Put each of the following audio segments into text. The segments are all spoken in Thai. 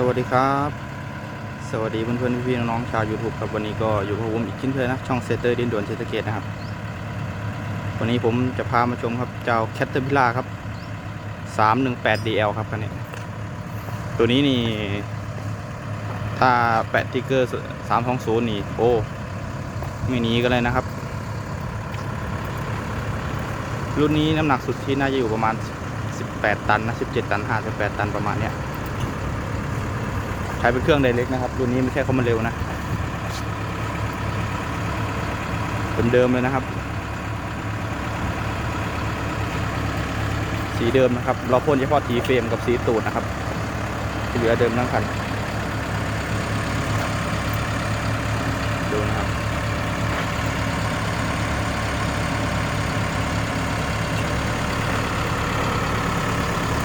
สวัสดีครับ สวัสดีเพื่อนๆพี่ๆน้องๆชาว YouTube ครับวันนี้ก็อยู่กับผมอีกเช่นเคยนะช่องเซเตอร์ดินด่วนเศรษฐกิจนะครับ วันนี้ผมจะพามาชมครับเจ้าแคทเตอร์พิล่าครับ 318 DL ครับคันนี้ ตัวนี้นี่ ถ้าแปะติ๊กเกอร์ 320 นี่ โอ้ ไม่หนีกันเลยนะครับ รุ่นนี้น้ำหนักสุดที่น่าจะอยู่ประมาณ 18 ตันนะ 17 ตัน 58 ตันประมาณเนี้ย ใช้เป็นเครื่องไดเล็กนะครับ รุ่นนี้ไม่ใช่เขามาเร็วนะเป็นเดิมเลยนะครับ สีเดิมนะครับ เราพ่นเฉพาะทีเฟรมกับสีตูดนะครับ ที่เหลือเดิมทั้งคันดูนะครับ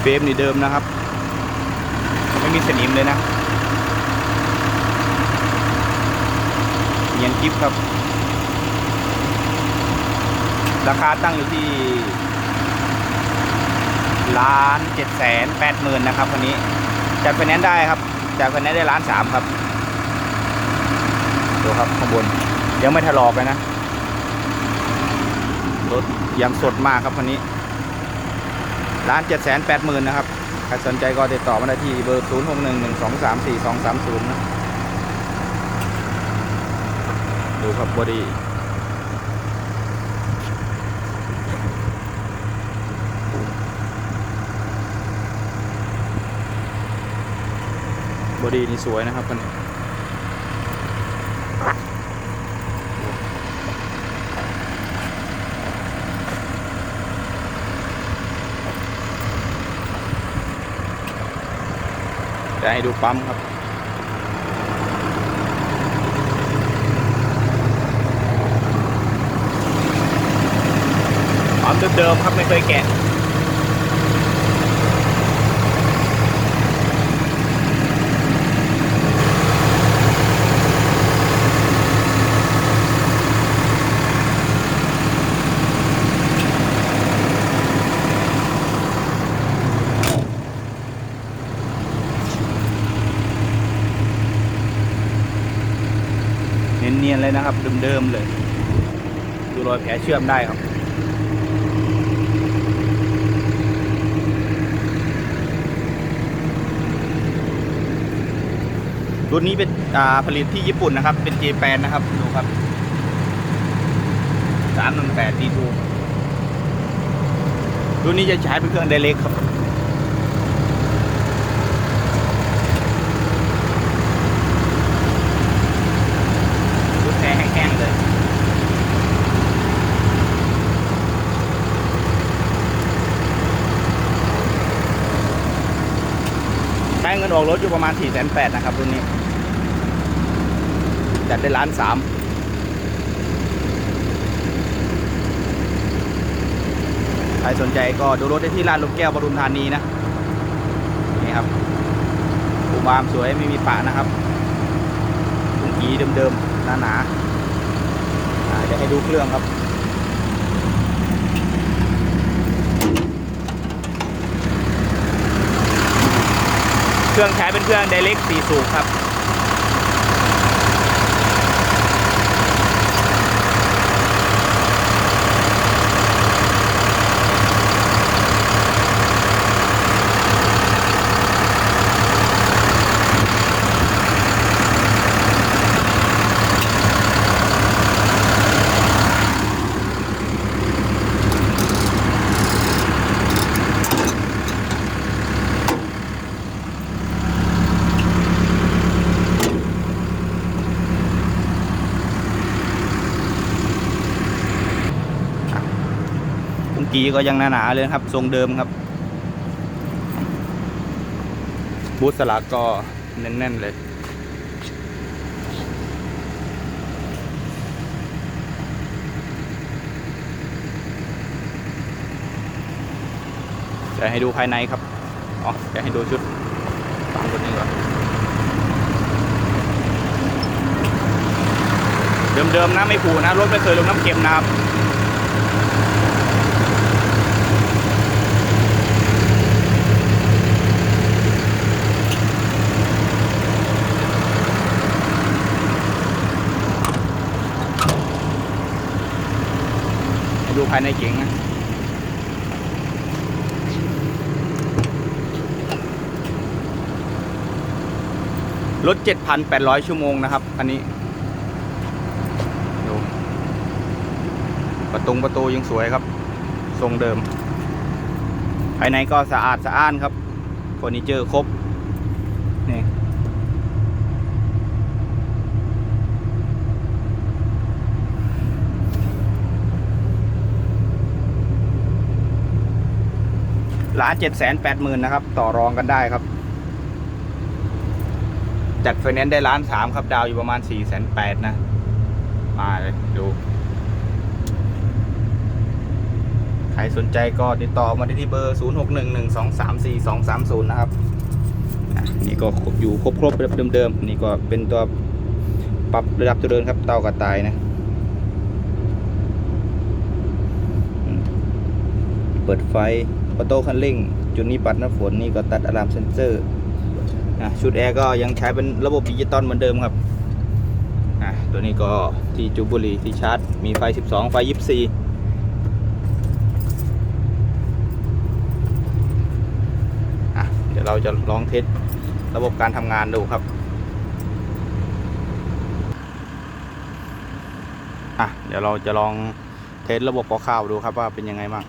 เฟรมนี่เดิมนะครับ ไม่มีสนิมเลยนะ งียนกิฟครับ ราคาตั้งอยู่ที่ล้านเจ็ดแสนแปดหมื่นนะครับวันนี้จัดไฟแนนซ์ได้ครับจัดไฟแนนซ์ได้ล้านสามครับดูครับข้างบนยังไม่ถลอกเลยนะรถยังสดมากครับคันนี้ล้านเจ็ดแสนแปดหมื่นนะครับ ใครสนใจก็ติดต่อมาได้ที่เบอร์0 6 1 1 2 3 4 2 3 0นะ ดูครับบอดี้บอดี้นี่สวยนะครับคันนี้จะให้ดูปั๊มครับ ปั๊มเดิมครับไม่เคยแกะเนียนๆเลยนะครับเดิมๆเลย ดูรอยแผลเชื่อมได้ครับ รุ่นนี้เป็นผลิตที่ญี่ปุ่นนะครับ เป็น j แปนนะครับ ดูครับสามหนึ่งแปดดีทูรุ่นนี้จะใช้เป็นเครื่องไดเล็กครับ รุ่นแท้แห้งๆเลยใช้เงินออกรถอยู่ประมาณ4 8 0 0 0นะครับรุ่นนี้ จัดได้ล้านสามใครสนใจก็ดูรถได้ที่ร้านลูกแก้วบรุณธานีนะ นี่ครับปูบามสวยไม่มีปะนะครับถุงกีเดิมๆ หนาๆอ่าเดี๋ยวให้ดูเครื่องครับเครื่องใช้เป็นเครื่อง Direct 4สูบครับ ก็ยังหนาๆเลยครับทรงเดิมครับ บูธสลักก็แน่นๆเลยจะให้ดูภายในครับ อ๋อ จะให้ดูชุดตามตัวนี้ก่อน เดิมๆนะไม่ผูนะ รถไม่เคยลงน้ำเค็มนะครับายในเก๋งนะรถ 7,800 ชั่วโมงนะครับ อันนี้ดูประตูประตูยังสวยครับ ทรงเดิม ภายในก็สะอาดสะอ้านครับเฟอร์นิเจอร์ครบ นี่ ล้านเจ็ดแสนแปดหมื่นนะครับ ต่อรองกันได้ครับ จัดไฟแนนซ์ได้ล้านสามครับ ดาวอยู่ประมาณสี่แสนแปดนะ มาเลยดู ใครสนใจก็ติดต่อมาที่เบอร์ 0 6 1 1 2 3 4 2 3 0 นะครับ นี่ก็อยู่ครบครบๆเดิมๆ นี่ก็เป็นตัวปรับระดับตัวเดินครับ เต้ากระต่ายนะเปิดไฟ ออโต้คันเร่ง จุดนี้ปัดน้ำฝนนี่ก็ตัดอะลามเซนเซอร์ชุดแอร์ก็ยังใช้เป็นระบบดิจิตอลเหมือนเดิมครับตัวนี้ก็ที่จูบบุรีที่ชาร์จ มีไฟ 12 ไฟ 24อ่เดี๋ยวเราจะลองเทสระบบการทำงานดูครับ อะ เดี๋ยวเราจะลองเทสระบบคร่าวๆดูครับว่าเป็นยังไงบ้าง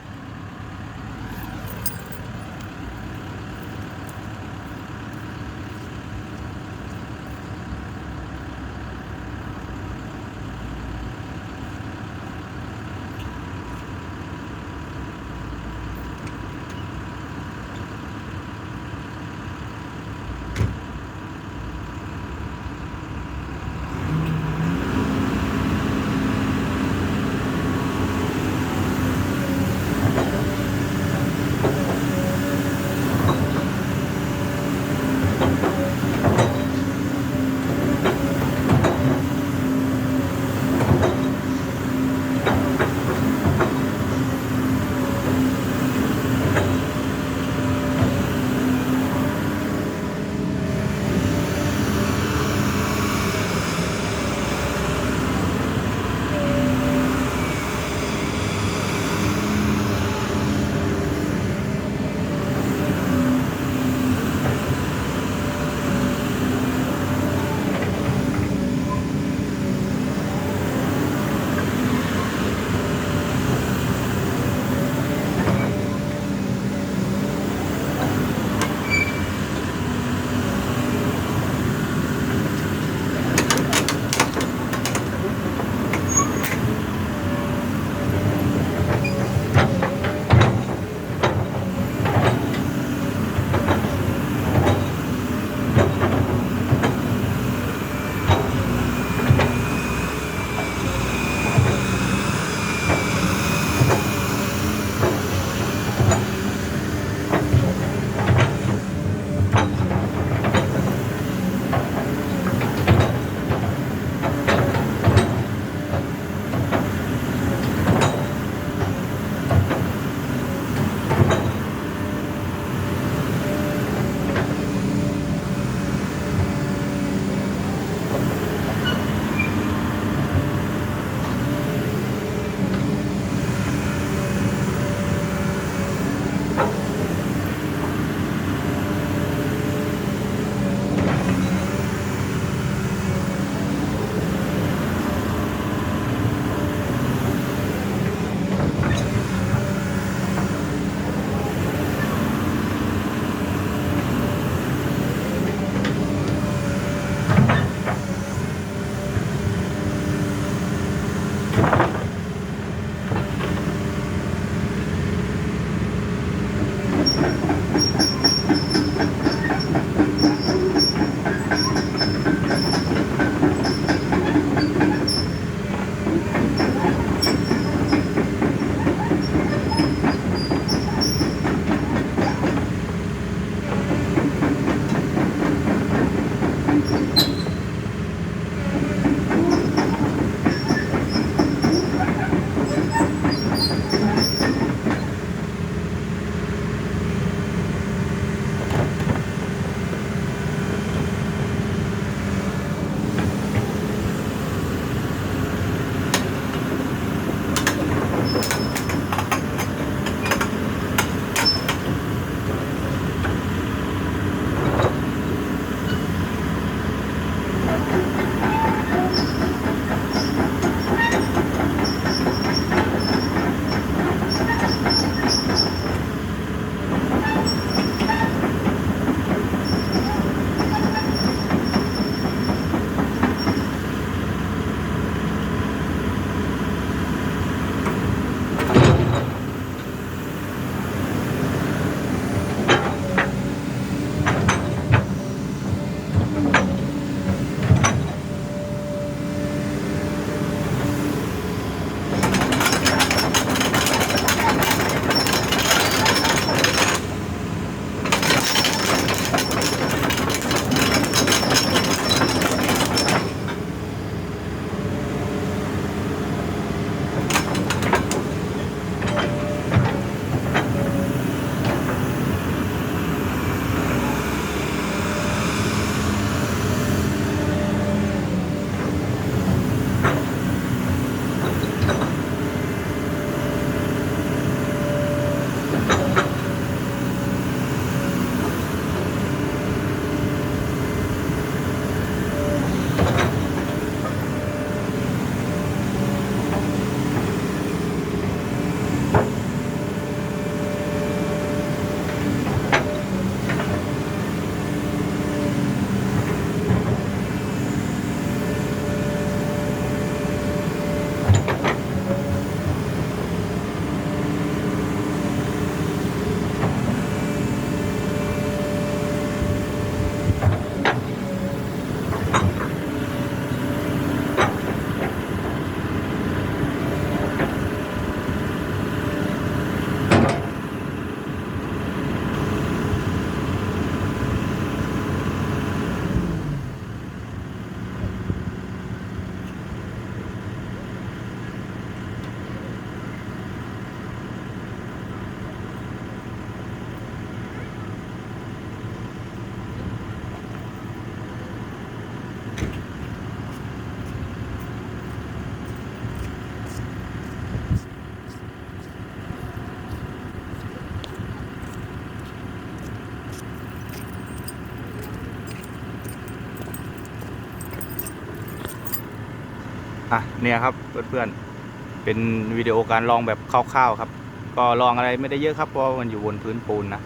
อะเนี่ยครับเพื่อนๆเป็นวิดีโอการลองแบบคร่าวๆครับ ก็ลองอะไรไม่ได้เยอะครับเพราะมันอยู่บนพื้นปูนนะ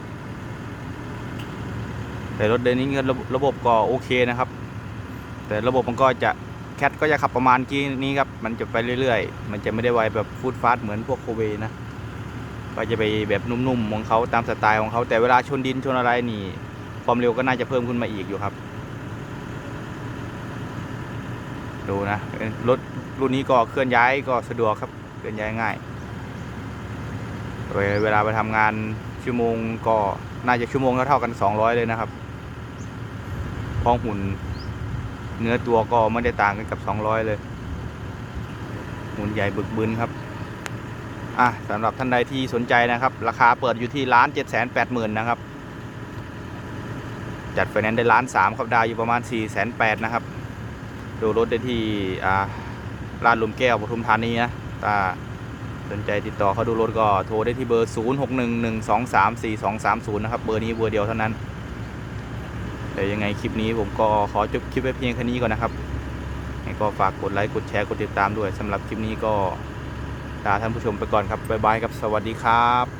แต่รถเดินนี้ระบบระบบก็โอเคนะครับ แต่ระบบมันก็จะแคทก็จะขับประมาณกี้นี้ครับ มันจะไปเรื่อยๆ มันจะไม่ได้ไวแบบฟูดฟาสเหมือนพวกโคเวนะ ก็จะไปแบบนุ่มๆของเขาตามสไตล์ของเขาแต่เวลาชนดินชนอะไรนี่ ความเร็วก็น่าจะเพิ่มขึ้นมาอีกอยู่ครับ ดูนะรถรุ่นนี้ก็เคลื่อนย้ายก็สะดวกครับเคลื่อนย้ายง่าย เวลาไปทำงานชั่วโมงก็น่าจะชั่วโมงเท่าๆกัน 200 เลยนะครับพองหุ่นเนื้อตัวก็ไม่ได้ต่างกันกับ 200 เลย หุ่นใหญ่บึกบึนครับอะสำหรับท่านใดที่สนใจนะครับ ราคาเปิดอยู่ที่ล้านเจ็ดแสนแปดหมื่นนะครับ จัดไฟแนนซ์ได้ล้านสามครับดาวอยู่ประมาณ4ี่แสนแปดนะครับ ดูรถได้ที่อ่าลาดหลุมแก้วปทุมธานีนะถ้าสนใจติดต่อเขาดูรถก็โทรได้ที่เบอร์ 0 6 1 1 2 3 4 2 3 0 นะครับ เบอร์นี้เบอร์เดียวเท่านั้น แต่ยังไงคลิปนี้ผมก็ขอจบคลิปไว้เพียงแค่นี้ก่อนนะครับยังไงก็ฝากกดไลค์กดแชร์กดติดตามด้วยสำหรับคลิปนี้ก็ลาท่านผู้ชมไปก่อนครับ บ๊ายบายครับ สวัสดีครับ